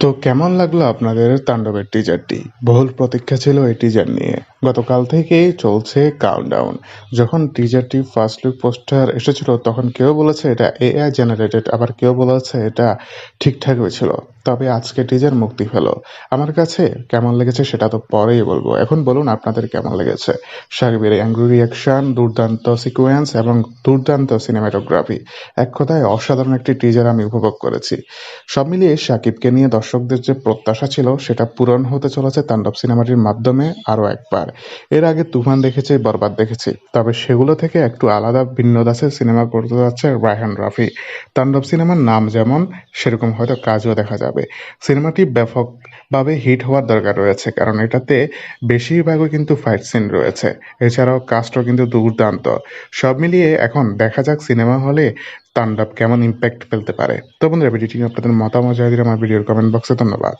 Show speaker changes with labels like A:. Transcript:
A: তো কেমন লাগল আপনাদের তাণ্ডবের টিজারটি বহুল প্রতীক্ষা ছিল এই টিজার নিয়ে। গতকাল থেকে চলছে কাউন্টডাউন যখন টিজারটি ফার্স্ট লুক পোস্টার এসেছিল, তখন কেউ বলেছে এটা এআই জেনারেটেড আবার কেউ বলেছে এটা ঠিকঠাক হয়েছিল। তবে আজকে টিজার মুক্তি পেল। আমার কাছে কেমন লেগেছে সেটা তো পরেই বলব। এখন বলুন আপনাদের কেমন লেগেছে? সাকিবের অ্যাঙ্গ্রি রিয়াকশন দুর্দান্ত সিকোয়েন্স এবং দুর্দান্ত সিনেমাটোগ্রাফি এক কথায় অসাধারণ একটি টিজার আমি উপভোগ করেছি। সব মিলিয়ে সাকিবকে নিয়ে দর্শকদের যে প্রত্যাশা ছিল, সেটা পূরণ হতে চলেছে তাণ্ডব সিনেমাটির মাধ্যমে আরও একবার। এর আগে তুফান দেখেছি, বরবাদ দেখেছি। তবে সেগুলো থেকে একটু আলাদা ভিন্ন দাসের সিনেমা করতে যাচ্ছে রায়হান রাফি। তাণ্ডব সিনেমার নাম যেমন, সেরকম হয়তো কাজও দেখা যাবে। সিনেমাটি ব্যাপকভাবে হিট হওয়ার দরকার রয়েছে, কারণ এটাতে বেশিরভাগও কিন্তু ফাইট সিন রয়েছে। এছাড়াও কাস্টও কিন্তু দুর্দান্ত। সব মিলিয়ে এখন দেখা যাক সিনেমা হলে তাণ্ডব কেমন ইম্প্যাক্ট ফেলতে পারে। তো বন্ধুরা, ভিডিওটি আপনাদের মতামত জানিয়ে দিলে আমার ভিডিওর কমেন্ট বক্সে ধন্যবাদ।